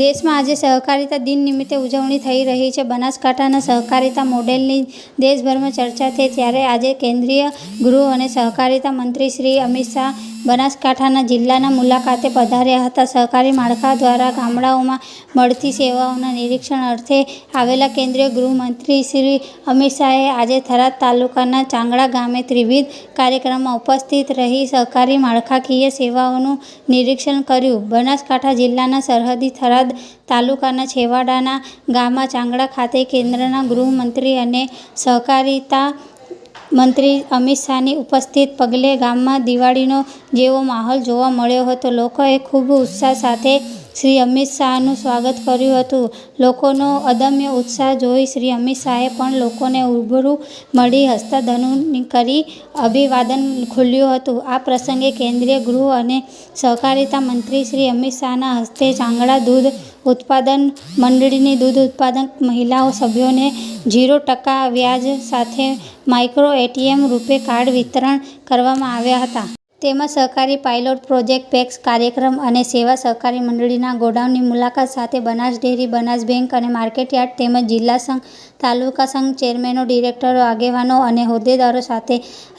દેશમાં આજે સહકારિતા દિન નિમિત્તે ઉજવણી થઈ રહી છે. બનાસકાંઠાના સહકારિતા મોડેલની દેશભરમાં ચર્ચા થઈ, ત્યારે આજે કેન્દ્રીય ગૃહ અને સહકારિતા મંત્રી શ્રી અમિત શાહ બનાસકાંઠાના જિલ્લાના મુલાકાતે પધાર્યા હતા. સહકારી માળખા દ્વારા ગામડાઓમાં મળતી સેવાઓના નિરીક્ષણ અર્થે આવેલા કેન્દ્રીય ગૃહમંત્રી શ્રી અમિત શાહે આજે થરાદ તાલુકાના ચાંગડા ગામે ત્રિવિધ કાર્યક્રમમાં ઉપસ્થિત રહી સહકારી માળખાકીય સેવાઓનું નિરીક્ષણ કર્યું. બનાસકાંઠા જિલ્લાના સરહદી થરાદ તાલુકાના છેવાડાના ગામમાં ચાંગડા ખાતે કેન્દ્રના ગૃહમંત્રી અને સહકારિતા મંત્રી અમિત શાહની ઉપસ્થિત પગલે ગામમાં દિવાળીનો જેવો માહોલ જોવા મળ્યો હતો. લોકોએ ખૂબ ઉત્સાહ સાથે શ્રી અમિત શાહનું સ્વાગત કર્યું હતું. લોકોનો અદમ્ય ઉત્સાહ જોઈ શ્રી અમિત શાહે પણ લોકોને રૂબરૂ મળી હસ્તધનુની કરી અભિવાદન ખુલ્યું હતું. આ પ્રસંગે કેન્દ્રીય ગૃહ અને સહકારિતા મંત્રી શ્રી અમિત શાહના હસ્તે ચાંગડા દૂધ ઉત્પાદન મંડળીની દૂધ ઉત્પાદક મહિલાઓ સભ્યોને ઝીરો ટકા વ્યાજ સાથે માઇક્રો એટીએમ રૂપે કાર્ડ વિતરણ કરવામાં આવ્યા હતા. તેમાં સહકારી પાયલોટ પ્રોજેક્ટ પેક્સ કાર્યક્રમ અને સેવા સહકારી મંડળીના ગોડાઉનની મુલાકાત સાથે બનાસ ડેરી, બનાસ બેંક અને માર્કેટયાર્ડ તેમજ જિલ્લા સંઘ, તાલુકા સંઘ ચેરમેનો, ડિરેક્ટરો, આગેવાનો અને હોદ્દેદારો સાથે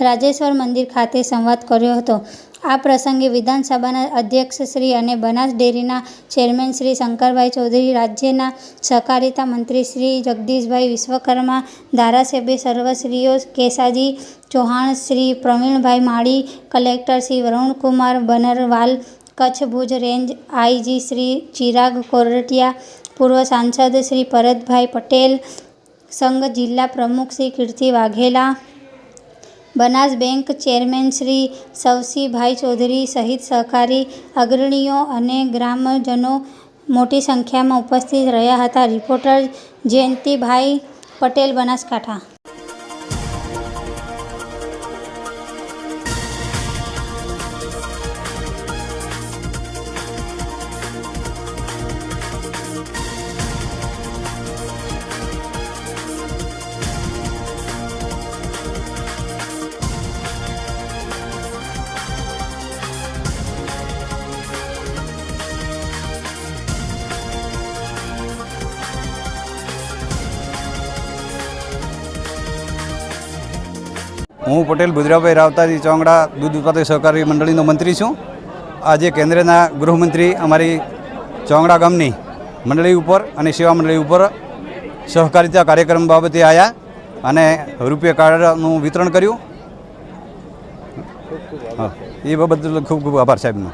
રાજેશ્વર મંદિર ખાતે સંવાદ કર્યો હતો. આ પ્રસંગે વિધાનસભાના અધ્યક્ષ શ્રી અને બનાસ ડેરીના ચેરમેન શ્રી શંકરભાઈ ચૌધરી, રાજ્યના સહકારિતા મંત્રી શ્રી જગદીશભાઈ વિશ્વકર્મા, ધારાસભ્ય સર્વશ્રીઓ Kesaji Chauhan, Shri Pravinbhai Mali, collector Shri Varunkumar Baranwal, Kutch Bhuj range IG Shri Chirag Koratiya પૂર્વ સાંસદ શ્રી ભરતભાઈ પટેલ, સંઘ જિલ્લા પ્રમુખ શ્રી કીર્તિ વાઘેલા બનાસ બેંક ચેરમેન શ્રી સવસીભાઈ ચૌધરી સહિત સહકારી અગ્રણીઓ અને ગ્રામજનો મોટી સંખ્યામાં ઉપસ્થિત રહ્યા હતા. રિપોર્ટર જયંતિભાઈ પટેલ, બનાસકાંઠા. હું પટેલ ભુજરાભાઈ રાવતાજી ચોંગડા દૂધ ઉત્પાદક સહકારી મંડળીનો મંત્રી છું. આજે કેન્દ્રના ગૃહમંત્રી અમારી ચોંગડા ગામની મંડળી ઉપર અને સેવા મંડળી ઉપર સહકારિતા કાર્યક્રમ બાબતે આવ્યા અને રૂપિયા કાર્ડનું વિતરણ કર્યું. એ બાબત ખૂબ ખૂબ આભાર સાહેબનો.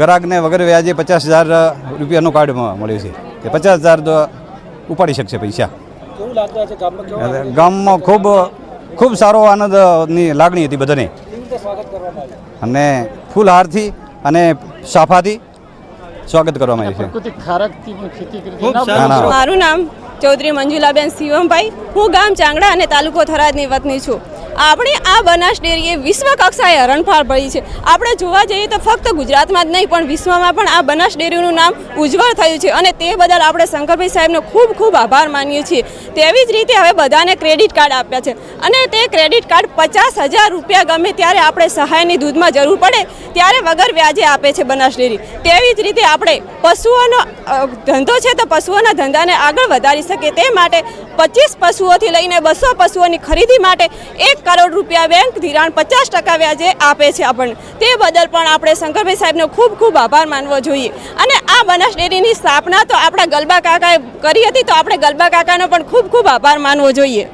ગ્રાહકને વગર વ્યાજે પચાસ હજાર રૂપિયાનું કાર્ડ મળ્યું છે. તે પચાસ હજાર ઉપાડી શકશે પૈસા. ગામમાં ખૂબ ખૂબ સારો આનંદની લાગણી હતી બધાને. અને ફૂલ હારથી અને ફૂલહારથી અને સાફાથી સ્વાગત કરવામાં આવ્યું છે. મારું નામ ચૌધરી મંજુલાબેન શિવમભાઈ હું ગામ ચાંગડા અને તાલુકો થરાદની વતની છું. આપણે આ બનાસ ડેરીએ વિશ્વ કક્ષાએ હરણફાળ ભરી છે. આપણે જોવા જઈએ તો ફક્ત ગુજરાતમાં જ નહીં, પણ વિશ્વમાં પણ આ બનાસ ડેરીનું નામ ઉજ્જવળ થયું છે અને તે બદલ આપણે શંકરભાઈ સાહેબનો ખૂબ ખૂબ આભાર માનીએ છીએ. તેવી જ રીતે હવે બધાને ક્રેડિટ કાર્ડ આપ્યા છે અને તે ક્રેડિટ કાર્ડ પચાસ હજાર રૂપિયા ગમે ત્યારે આપણે સહાયની દૂધમાં જરૂર પડે ત્યારે વગર વ્યાજે આપે છે બનાસ ડેરી. તેવી જ રીતે આપણે પશુઓનો ધંધો છે તો પશુઓના ધંધાને આગળ વધારી શકીએ. તે માટે પચીસ પશુઓથી લઈને બસો પશુઓની ખરીદી માટે એક કરોડ રૂપિયા બેંક ધિરાણ પચાસ ટકા વ્યાજે આપે છે આપણને. તે બદલ પણ આપણે શંકરભાઈ સાહેબનો ખૂબ ખૂબ આભાર માનવો જોઈએ. અને આ બનાસ ડેરીની સ્થાપના તો આપણા ગલબા કાકાએ કરી હતી, તો આપણે ગલબા કાકાનો પણ ખૂબ ખૂબ આભાર માનવો જોઈએ.